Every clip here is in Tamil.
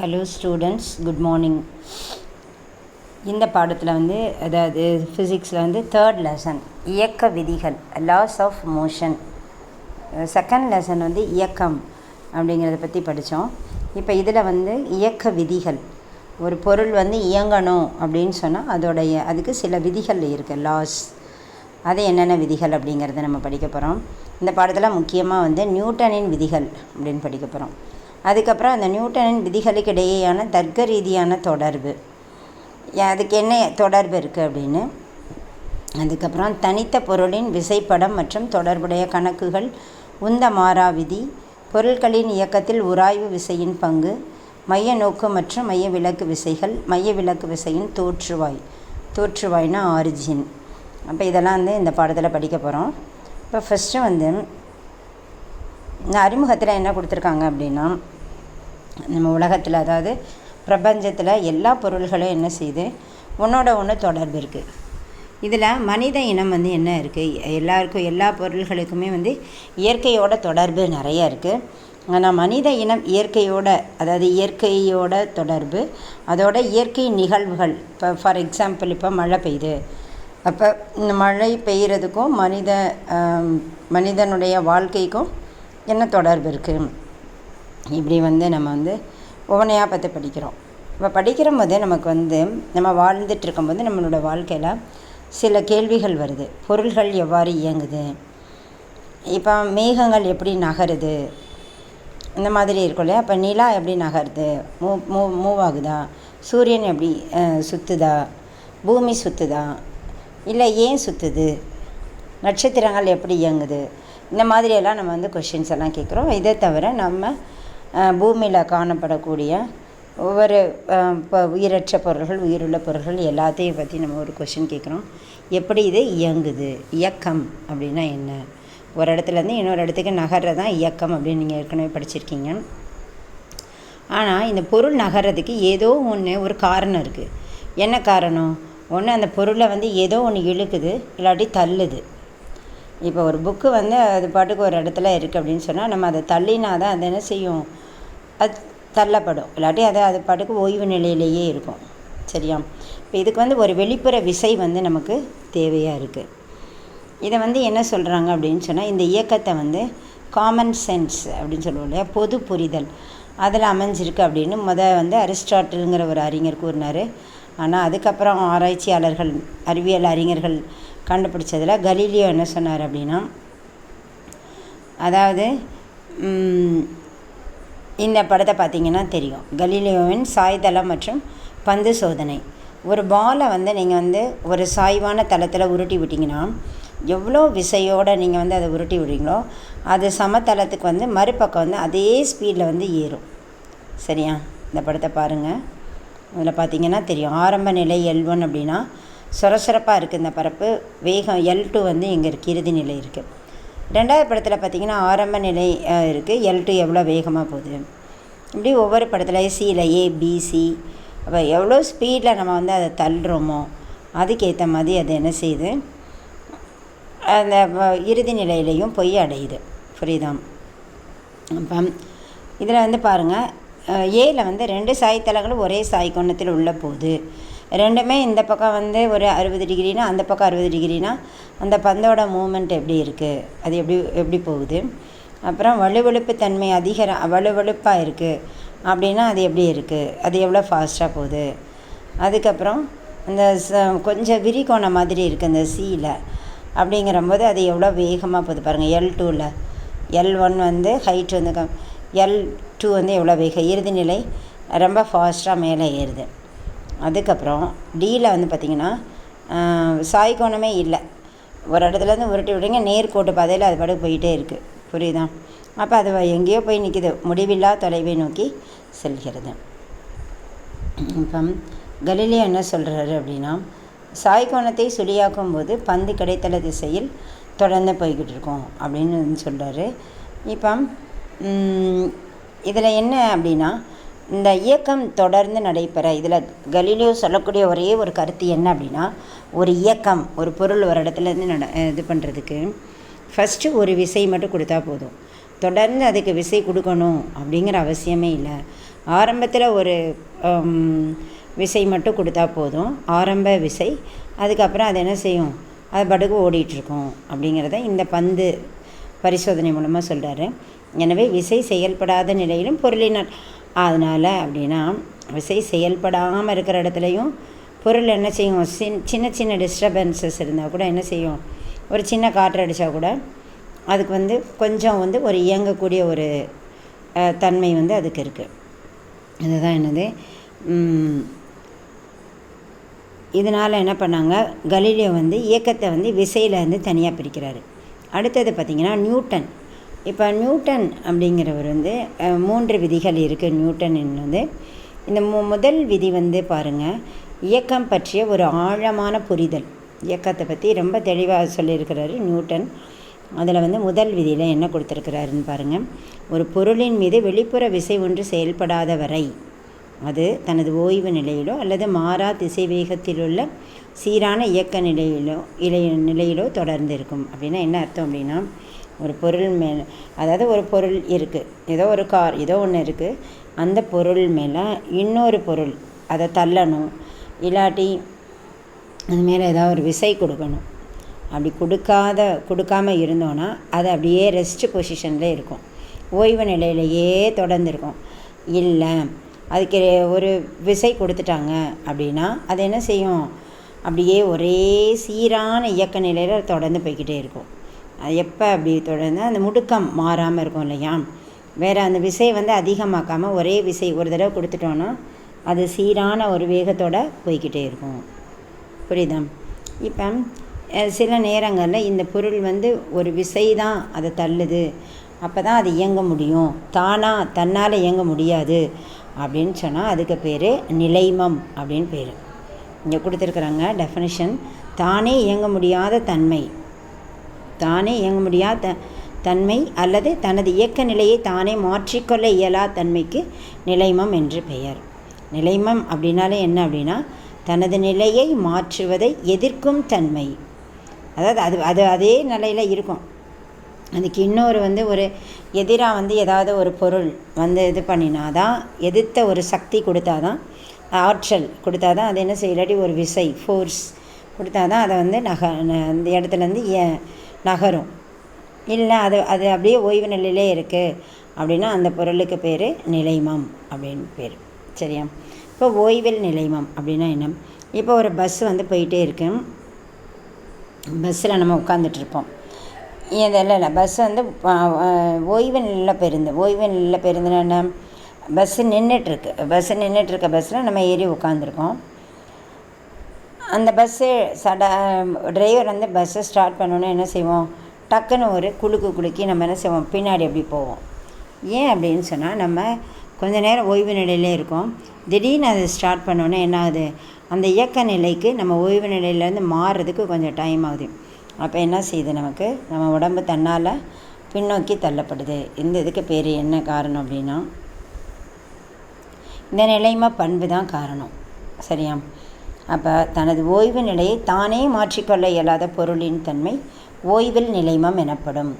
ஹலோ ஸ்டூடெண்ட்ஸ் குட் மார்னிங் இந்த பாடத்தில் வந்து அதாவது ஃபிசிக்ஸில் வந்து தேர்ட் லெசன் இயக்க விதிகள் laws of motion second lesson வந்து இயக்கம் அப்படிங்கிறத பற்றி படித்தோம் இப்போ இதில் வந்து இயக்க விதிகள். ஒரு பொருள் வந்து இயங்கணும் அப்படின்னு சொன்னால் அதோடைய அதுக்கு சில விதிகள் இருக்குது லாஸ் அது என்னென்ன விதிகள் அப்படிங்கிறத நம்ம படிக்க போகிறோம் இந்த பாடத்தில் முக்கியமாக வந்து நியூட்டனின் விதிகள் அப்படின்னு படிக்க போகிறோம் அதுக்கப்புறம் அந்த நியூட்டனின் விதிகளுக்கு இடையேயான தர்க்க ரீதியான தொடர்பு. அதுக்கு என்ன தொடர்பு இருக்குது அப்படின்னு? அதுக்கப்புறம் தனித்த பொருளின் விசைப்படம் மற்றும் தொடர்புடைய கணக்குகள் உந்த மாறா விதி பொருட்களின் இயக்கத்தில் உராய்வு விசையின் பங்கு மைய நோக்கு மற்றும் மைய விலக்கு விசைகள் மைய விலக்கு விசையின் தோற்றுவாய் தோற்றுவாய்னா ஆரிஜின் அப்போ இதெல்லாம் வந்து இந்த பாடத்தில் படிக்க போகிறோம் இப்போ ஃபஸ்ட்டு வந்து இந்த அறிமுகத்தில் என்ன கொடுத்துருக்காங்க அப்படின்னா நம்ம உலகத்தில் அதாவது பிரபஞ்சத்தில் எல்லா பொருள்களும் என்ன செய்யுது ஒன்றோட ஒன்று தொடர்பு இருக்குது இதில் மனித இனம் வந்து என்ன இருக்குது எல்லாருக்கும் எல்லா பொருள்களுக்குமே வந்து இயற்கையோட தொடர்பு நிறைய இருக்குது ஆனால் மனித இனம் இயற்கையோட அதாவது இயற்கையோட தொடர்பு அதோட இயற்கை நிகழ்வுகள் இப்போ ஃபார் எக்ஸாம்பிள் இப்போ மழை பெய்யுது. அப்போ இந்த மழை பெய்கிறதுக்கும் மனித மனிதனுடைய வாழ்க்கைக்கும் என்ன தொடர்பு இருக்குது இப்படி வந்து நம்ம வந்து ஒவ்வொன்றையாக பார்த்து படிக்கிறோம். இப்போ படிக்கிற போது நமக்கு வந்து நம்ம வாழ்ந்துட்டு இருக்கும்போது நம்மளோட வாழ்க்கையில் சில கேள்விகள் வருது. பொருள்கள் எவ்வாறு இயங்குது? இப்போ மேகங்கள் எப்படி நகருது? இந்த மாதிரி இருக்கும் இல்லையா? அப்போ நிலா எப்படி நகருது? மூவ் மூவ் மூவ் ஆகுதா சூரியன் எப்படி சுற்றுதா பூமி சுற்றுதா இல்லை ஏன் சுற்றுது நட்சத்திரங்கள் எப்படி இயங்குது? இந்த மாதிரியெல்லாம் நம்ம வந்து கொஷின்ஸ் எல்லாம் கேட்குறோம். இதை தவிர நம்ம பூமியில் காணப்படக்கூடிய ஒவ்வொரு இப்போ உயிரற்ற பொருள்கள் உயிருள்ள பொருள்கள் எல்லாத்தையும் பற்றி நம்ம ஒரு கொஷின் கேட்குறோம் எப்படி இது இயங்குது? இயக்கம் அப்படின்னா என்ன? ஒரு இடத்துலேருந்து இன்னொரு இடத்துக்கு நகர்றது தான் இயக்கம் அப்படின்னு நீங்கள் ஏற்கனவே படிச்சிருக்கீங்க. ஆனால் இந்த பொருள் நகர்றதுக்கு ஏதோ ஒன்று ஒரு காரணம் இருக்குது என்ன காரணம்? ஒன்று அந்த பொருளை வந்து ஏதோ ஒன்று இழுக்குது இல்லாட்டி தள்ளுது. இப்போ ஒரு புக்கு வந்து அது பாட்டுக்கு ஒரு இடத்துல இருக்குது அப்படின்னு சொன்னால் நம்ம அதை தள்ளினா தான் அது என்ன செய்யும்? அது தள்ளப்படும். இல்லாட்டி அது அது பாட்டுக்கு ஓய்வு நிலையிலேயே இருக்கும். சரியா? இப்போ இதுக்கு வந்து ஒரு வெளிப்புற விசை வந்து நமக்கு தேவையாக இருக்குது இதை வந்து என்ன சொல்கிறாங்க அப்படின்னு சொன்னால் இந்த இயக்கத்தை வந்து காமன் சென்ஸ் அப்படின்னு சொல்லுவோம் இல்லையா? பொது புரிதல். அதில் அமைஞ்சிருக்கு அப்படின்னு முத வந்து அரிஸ்டாட்டிலுங்கிற ஒரு அறிஞர் கூறினார். ஆனால் அதுக்கப்புறம் ஆராய்ச்சியாளர்கள் அறிவியல் அறிஞர்கள் கண்டுபிடிச்சதில் கலீலியோ என்ன சொன்னார் அப்படின்னா அதாவது இந்த படத்தை பார்த்தீங்கன்னா தெரியும். கலீலியோவின் சாய்தளம் மற்றும் பந்து சோதனை. ஒரு பாலை வந்து நீங்கள் வந்து ஒரு சாய்வான தளத்தில் உருட்டி விட்டிங்கன்னா எவ்வளோ விசையோடு நீங்கள் வந்து அதை உருட்டி விடுறீங்களோ அது சமதளத்துக்கு வந்து மறுபக்கம் வந்து அதே ஸ்பீடில் வந்து ஏறும். சரியா? இந்த படத்தை பாருங்கள் அதில் பார்த்தீங்கன்னா தெரியும். ஆரம்ப நிலை எல் ஒன் அப்படின்னா சுரசுரப்பாக இருக்குது இந்த பரப்பு. வேகம் எல் டூ வந்து எங்கள் இருக்குது இறுதி நிலை இருக்குது ரெண்டாவது படத்தில் பார்த்திங்கன்னா ஆரம்ப நிலை இருக்குது எல் டூ எவ்வளோ வேகமாக போகுது? இப்படி ஒவ்வொரு படத்தில் சியில் ஏ பிசி அப்போ எவ்வளோ ஸ்பீடில் நம்ம வந்து அதை தள்ளுறோமோ அதுக்கேற்ற மாதிரி அது என்ன செய்யுது? அந்த இறுதி நிலையிலையும் பொய் அடையுது. புரியுதா? அப்போ இதில் வந்து பாருங்கள் ஏயில் வந்து ரெண்டு சாய்த்தலங்களும் ஒரே சாய் கோணத்தில் உள்ள போகுது. ரெண்டுமே இந்த பக்கம் வந்து ஒரு அறுபது டிகிரினா அந்த பக்கம் அறுபது டிகிரினா அந்த பந்தோட மூமெண்ட் எப்படி இருக்குது அது எப்படி எப்படி போகுது? அப்புறம் வலுவழுப்பு தன்மை அதிக வலுவழுப்பாக இருக்குது அப்படின்னா அது எப்படி இருக்குது அது எவ்வளோ ஃபாஸ்ட்டாக போகுது? அதுக்கப்புறம் அந்த கொஞ்சம் விரிகோணம் மாதிரி இருக்குது அந்த சியில் அப்படிங்கிறம்போது அது எவ்வளோ வேகமாக போகுது பாருங்கள் எல் டூவில் எல் ஒன் வந்து ஹைட் வந்து கம் எல் டூ வந்து எவ்வளோ வேகம்? இறுதி நிலை ரொம்ப ஃபாஸ்ட்டாக மேலே ஏறுது. அதுக்கப்புறம் டியில் வந்து பார்த்திங்கன்னா சாய்கோணமே இல்லை. ஒரு இடத்துலேருந்து உருட்டி விடுங்க நேர்கோட்டு பாதையில் அது பாட்டுக்கு போயிட்டே இருக்குது புரியுதா? அப்போ அது எங்கேயோ போய் நிற்கிது முடிவில்லா தொலைவை நோக்கி செல்கிறது. இப்போ கலிலியோ என்ன சொல்கிறாரு அப்படின்னா சாய்கோணத்தை சுழியாக்கும் போது பந்து கிடைத்தல திசையில் தொடர்ந்து போய்கிட்டு இருக்கோம் அப்படின்னு சொல்கிறாரு இப்போ இதில் என்ன அப்படின்னா இந்த இயக்கம் தொடர்ந்து நடைபெற இதில் கலீலியோ சொல்லக்கூடிய ஒரே ஒரு கருத்து என்ன அப்படின்னா ஒரு இயக்கம் ஒரு பொருள் ஒரு இடத்துலேருந்து நட இது பண்ணுறதுக்கு ஃபஸ்ட்டு ஒரு விசை மட்டும் கொடுத்தா போதும். தொடர்ந்து அதுக்கு விசை கொடுக்கணும் அப்படிங்கிற அவசியமே இல்லை. ஆரம்பத்தில் ஒரு விசை மட்டும் கொடுத்தா போதும். ஆரம்ப விசை அதுக்கப்புறம் அது என்ன செய்யும்? அது பாட்டுக்கு ஓடிட்டுருக்கோம் அப்படிங்கிறத இந்த பந்து பரிசோதனை மூலமாக சொல்கிறாரு எனவே விசை செயல்படாத நிலையிலும் பொருளினால் அதனால் அப்படின்னா விசை செயல்படாமல் இருக்கிற இடத்துலையும் பொருள் என்ன செய்யும்? சின் சின்ன சின்ன டிஸ்டர்பன்சஸ் இருந்தால் கூட என்ன செய்யும்? ஒரு சின்ன காற்று அடித்தா கூட அதுக்கு வந்து கொஞ்சம் வந்து ஒரு இயங்கக்கூடிய ஒரு தன்மை வந்து அதுக்கு இருக்குது இதுதான் என்னது? இதனால் என்ன பண்ணாங்க? கலீலியோ வந்து இயக்கத்தை வந்து விசையில் தனியாக பிரிக்கிறாரு. அடுத்தது பார்த்திங்கன்னா நியூட்டன். இப்போ நியூட்டன் அப்படிங்கிறவர் வந்து மூன்று விதிகள் இருக்குது நியூட்டன் வந்து இந்த மு முதல் விதி வந்து பாருங்கள் இயக்கம் பற்றிய ஒரு ஆழமான புரிதல். இயக்கத்தை பற்றி ரொம்ப தெளிவாக சொல்லியிருக்கிறாரு நியூட்டன். அதில் வந்து முதல் விதியில் என்ன கொடுத்துருக்கிறாருன்னு பாருங்கள் ஒரு பொருளின் மீது வெளிப்புற விசை ஒன்று செயல்படாத வரை அது தனது ஓய்வு நிலையிலோ அல்லது மாறா திசை வேகத்திலுள்ள சீரான இயக்க நிலையிலோ இலை நிலையிலோ தொடர்ந்து இருக்கும் அப்படின்னா என்ன அர்த்தம் அப்படின்னா ஒரு பொருள் மேலே அதாவது ஒரு பொருள் இருக்குது ஏதோ ஒரு கார் ஏதோ ஒன்று இருக்குது அந்த பொருள் மேலே இன்னொரு பொருள் அதை தள்ளணும். இல்லாட்டி அது மேலே ஏதாவது ஒரு விசை கொடுக்கணும். அப்படி கொடுக்காத கொடுக்காம இருந்தோன்னா அது அப்படியே ரெஸ்ட் பொசிஷனில் இருக்கும். ஓய்வு நிலையிலையே தொடர்ந்துருக்கும். இல்லை அதுக்கு ஒரு விசை கொடுத்துட்டாங்க அப்படின்னா அது என்ன செய்யும்? அப்படியே ஒரே சீரான இயக்க நிலையில் தொடர்ந்து போய்கிட்டே இருக்கும். எப்போ அப்படி தொடர்ந்து அந்த முடுக்கம் மாறாமல் இருக்கும் இல்லையா? வேறு அந்த விசை வந்து அதிகமாக்காமல் ஒரே விசை ஒரு தடவை கொடுத்துட்டோன்னா அது சீரான ஒரு வேகத்தோடு போய்க்கிட்டே இருக்கும். புரியுதா? இப்போ சில நேரங்களில் இந்த பொருள் வந்து ஒரு விசை தான் அதை தள்ளுது. அப்போ தான் அது இயங்க முடியும். தானாக தன்னால் இயங்க முடியாது அப்படின்னு சொன்னால் அதுக்கு பேர் நிலைமம் அப்படின்னு பேர். இங்கே கொடுத்துருக்குறாங்க டெஃபனிஷன் தானே இயங்க முடியாத தன்மை. தானே இயங்க முடியாத த- தன்மை அல்லது தனது இயக்க நிலையை தானே மாற்றிக்கொள்ள இயலா தன்மைக்கு நிலைமம் என்று பெயர். நிலைமம் அப்படின்னாலே என்ன அப்படின்னா தனது நிலையை மாற்றுவதை எதிர்க்கும் தன்மை. அதாவது அது அது அதே நிலையில் இருக்கும். அதுக்கு இன்னொரு வந்து ஒரு எதிராக வந்து ஏதாவது ஒரு பொருள் வந்து இது பண்ணினாதான் எதிர்த்த ஒரு சக்தி கொடுத்தாதான் ஆற்றல் கொடுத்தாதான் அது என்ன செய்யலாட்டி ஒரு விசை ஃபோர்ஸ் கொடுத்தாதான் அதை வந்து நக ந- அந்த இடத்துலேருந்து நகரும். இல்லை அது அது அப்படியே ஓய்வு நிலையிலே இருக்குது அப்படின்னா அந்த பொருளுக்கு பேர் நிலைமம் அப்படின்னு பேர். சரியா? இப்போ ஓய்வில் நிலைமம் அப்படின்னா என்ன? இப்போ ஒரு பஸ் வந்து போயிட்டே இருக்கு. பஸ்ஸில் நம்ம உட்காந்துட்ருப்போம் இதெல்லாம் இல்லை பஸ் வந்து ஓய்வு நிலையில் பேருந்து. ஓய்வு நிலையில் பேருந்துன்னா என்ன? பஸ்ஸு நின்றுட்டுருக்கு பஸ்ஸு நின்றுட்டுருக்க பஸ்ஸில் நம்ம ஏறி உட்காந்துருக்கோம் அந்த பஸ்ஸு சட டிரைவர் வந்து பஸ்ஸை ஸ்டார்ட் பண்ணோன்னே என்ன செய்வோம்? டக்குன்னு ஒரு குலுக்கு குலுக்கி நம்ம என்ன செய்வோம்? பின்னாடி அப்படி போவோம். ஏன் அப்படின்னு சொன்னால் நம்ம கொஞ்ச நேரம் ஓய்வு நிலையிலே இருக்கோம். திடீர்னு அதை ஸ்டார்ட் பண்ணோன்னே என்ன ஆகுது? அந்த இயக்க நிலைக்கு நம்ம ஓய்வு நிலையிலேருந்து மாறுறதுக்கு கொஞ்சம் டைம் ஆகுது. அப்போ என்ன செய்யுது நமக்கு? நம்ம உடம்பு தன்னால் பின்னோக்கி தள்ளப்படுது. இந்த இதுக்கு பேர் என்ன காரணம் அப்படின்னா இந்த நிலைமை பண்பு தான் காரணம். சரியா? அப்போ தனது ஓய்வு நிலையை தானே மாற்றிக்கொள்ள இயலாத பொருளின் தன்மை ஓய்வில் நிலைமம் எனப்படும்.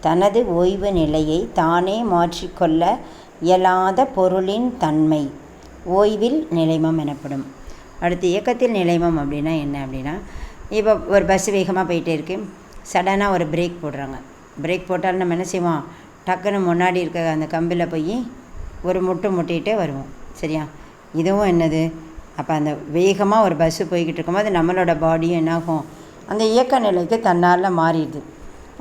தனது ஓய்வு நிலையை தானே மாற்றிக்கொள்ள இயலாத பொருளின் தன்மை ஓய்வில் நிலைமம் எனப்படும். அடுத்து இயக்கத்தில் நிலைமம் அப்படின்னா என்ன அப்படின்னா இப்போ ஒரு பஸ் வேகமாக போயிட்டே இருக்கு. சடனாக ஒரு பிரேக் போடுறாங்க. பிரேக் போட்டாலும் நம்ம என்ன செய்வோம்? டக்குன்னு முன்னாடி இருக்க அந்த கம்பில் போய் ஒரு முட்டு முட்டிகிட்டே வருவோம். சரியா? இதுவும் என்னது? அப்போ அந்த வேகமாக ஒரு பஸ்ஸு போய்கிட்டு இருக்கும்போது நம்மளோட பாடியும் என்னாகும்? அந்த இயக்க நிலைக்கு தன்னால் மாறிடுது.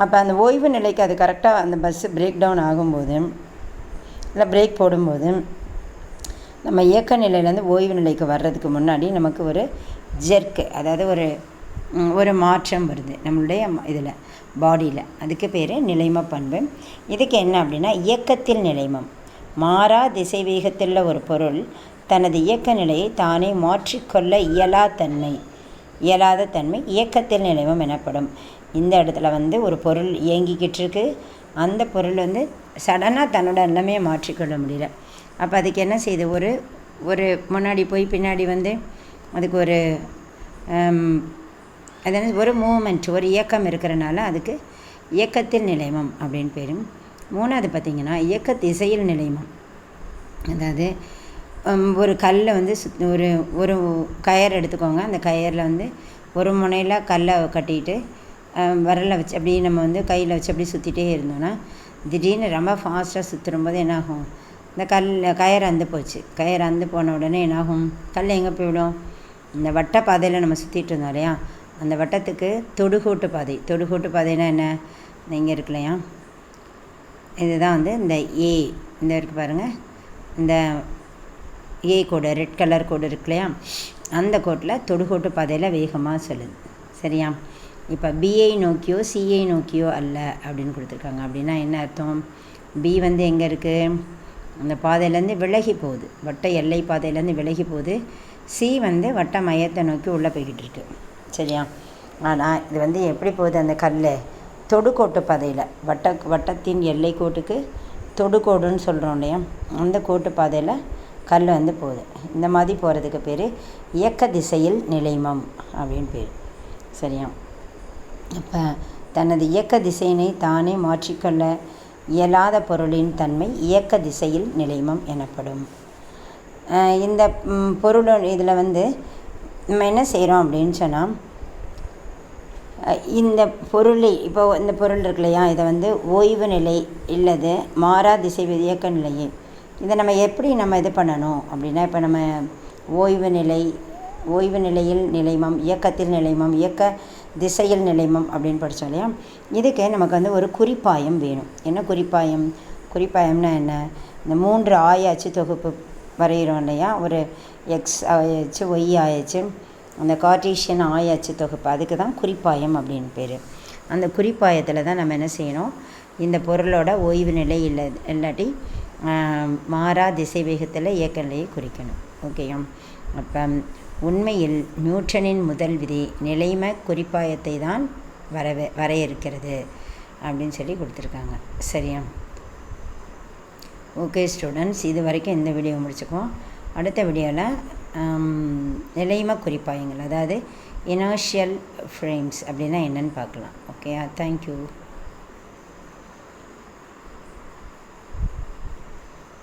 அப்போ அந்த ஓய்வு நிலைக்கு அது கரெக்டாக அந்த பஸ்ஸு பிரேக் டவுன் ஆகும்போது இல்லை பிரேக் போடும்போது நம்ம இயக்க நிலையிலேருந்து ஓய்வு நிலைக்கு வர்றதுக்கு முன்னாடி நமக்கு ஒரு ஜெர்க்கு அதாவது ஒரு ஒரு மாற்றம் வருது நம்மளுடைய இதில் பாடியில் அதுக்கு பேர் நிலைம பண்பு. இதுக்கு என்ன அப்படின்னா இயக்கத்தில் நிலைமம். மாறா திசை வேகத்தில் ஒரு பொருள் தனது இயக்க நிலையை தானே மாற்றிக்கொள்ள இயலா தன்மை இயலாத தன்மை இயக்கத்தில் நிலைமம் எனப்படும். இந்த இடத்துல வந்து ஒரு பொருள் இயங்கிக்கிட்டு இருக்கு. அந்த பொருள் வந்து சடனாக தன்னோட எல்லாமே மாற்றிக்கொள்ள முடியல. அப்போ அதுக்கு என்ன செய்யுது ஒரு ஒரு முன்னாடி போய் பின்னாடி வந்து அதுக்கு ஒரு ஹம், ஒரு மூமெண்ட் ஒரு இயக்கம் இருக்கிறனால அதுக்கு இயக்கத்தில் நிலைமம் அப்படின்னு பேரும். மூணாவது பார்த்திங்கன்னா இயக்க திசையில் நிலைமம். அதாவது ஒரு கல்லை வந்து சுத் ஒரு ஒரு கயர் எடுத்துக்கோங்க. அந்த கயரில் வந்து ஒரு முனையில் கல்லை கட்டிட்டு ஹம், விரலை வச்சு அப்படியே நம்ம வந்து கையில் வச்சு அப்படியே சுற்றிட்டே இருந்தோன்னா திடீர்னு ரொம்ப ஃபாஸ்ட்டாக சுற்றும் போது என்னாகும்? இந்த கல் கயர் அந்து போச்சு. கயர் அந்து போன உடனே என்னாகும்? கல் எங்கே போய்விடும்? இந்த வட்ட பாதையில் நம்ம சுற்றிட்டு இருந்தோம் இல்லையா? அந்த வட்டத்துக்கு தொடுகோட்டு பாதை. தொடுகோட்டு பாதைனா என்ன? இங்கே இருக்கு இல்லையா? இதுதான் வந்து இந்த ஏ இந்த இருக்கு பாருங்கள் இந்த ஏ கோடு ரெட் கலர் கோடு இருக்கு இல்லையா? அந்த கோட்டில் தொடுகோட்டு பாதையில் வேகமாக சொல்லுது சரியா? இப்போ பிஐ நோக்கியோ சிஐ நோக்கியோ அல்ல அப்படின்னு கொடுத்துருக்காங்க. அப்படின்னா என்ன அர்த்தம்? பி வந்து எங்கே இருக்குது அந்த பாதையிலேருந்து விலகி போகுது. வட்ட எல்லை பாதையிலேருந்து விலகி போகுது. சி வந்து வட்ட மையத்தை நோக்கி உள்ளே போய்கிட்டு இருக்கு. சரியா? ஆனால் இது வந்து எப்படி போகுது அந்த கல் தொடுகோட்டு பாதையில். வட்ட வட்டத்தின் எல்லை கோட்டுக்கு தொடுகோடுன்னு சொல்கிறோம் இல்லையா? அந்த கோட்டு பாதையில் கல் வந்து போகுது. இந்த மாதிரி போகிறதுக்கு பேர் இயக்க திசையில் நிலைமம் அப்படின்னு பேர். சரியா? அப்போ தனது இயக்க திசையினை தானே மாற்றிக்கொள்ள இயலாத பொருளின் தன்மை இயக்க திசையில் நிலைமம் எனப்படும். இந்த பொருள் இதில் வந்து நம்ம என்ன செய்கிறோம் அப்படின்னு சொன்னால் இந்த பொருளை இப்போ இந்த பொருள் இருக்கு இல்லையா? இதை வந்து ஓய்வு நிலை இல்லது மாறா திசை இயக்க நிலையே. இதை நம்ம எப்படி நம்ம இது பண்ணணும் அப்படின்னா இப்போ நம்ம ஓய்வு நிலை ஓய்வு நிலையில் நிலைமம் இயக்கத்தில் நிலைமம் இயக்க திசையில் நிலைமம் அப்படின்னு படித்தோம் இல்லையா? இதுக்கு நமக்கு வந்து ஒரு குறிப்பாயம் வேணும். என்ன குறிப்பாயம்? குறிப்பாயம்னா என்ன? இந்த மூன்று ஆயாச்சு தொகுப்பு வரைகிறோம் இல்லையா? ஒரு எக்ஸ் ஆயாச்சு ஒய் ஆயாச்சு அந்த கார்டீஷியன் ஆயாச்சு தொகுப்பு. அதுக்கு தான் குறிப்பாயம் அப்படின்னு பேர். அந்த குறிப்பாயத்தில் தான் நம்ம என்ன செய்யணும்? இந்த பொருளோட ஓய்வு நிலை இல்லை இல்லாட்டி மாறா திசை வேகத்தில் இயக்க நிலையை குறிக்கணும் ஓகேயா அப்போ உண்மையில் நியூட்டனின் முதல் விதி நிலைம குறிப்பாயத்தை தான் வரவே வரையறுக்கிறது அப்படின்னு சொல்லி கொடுத்துருக்காங்க. சரியா? ஓகே ஸ்டூடெண்ட்ஸ் இது வரைக்கும் இந்த வீடியோ முடிச்சுக்குவோம். அடுத்த வீடியோவில் நிலைம குறிப்பாயங்கள் அதாவது இனர்ஷியல் ஃப்ரேம்ஸ் அப்படின்னா என்னென்னு பார்க்கலாம். Okay thank you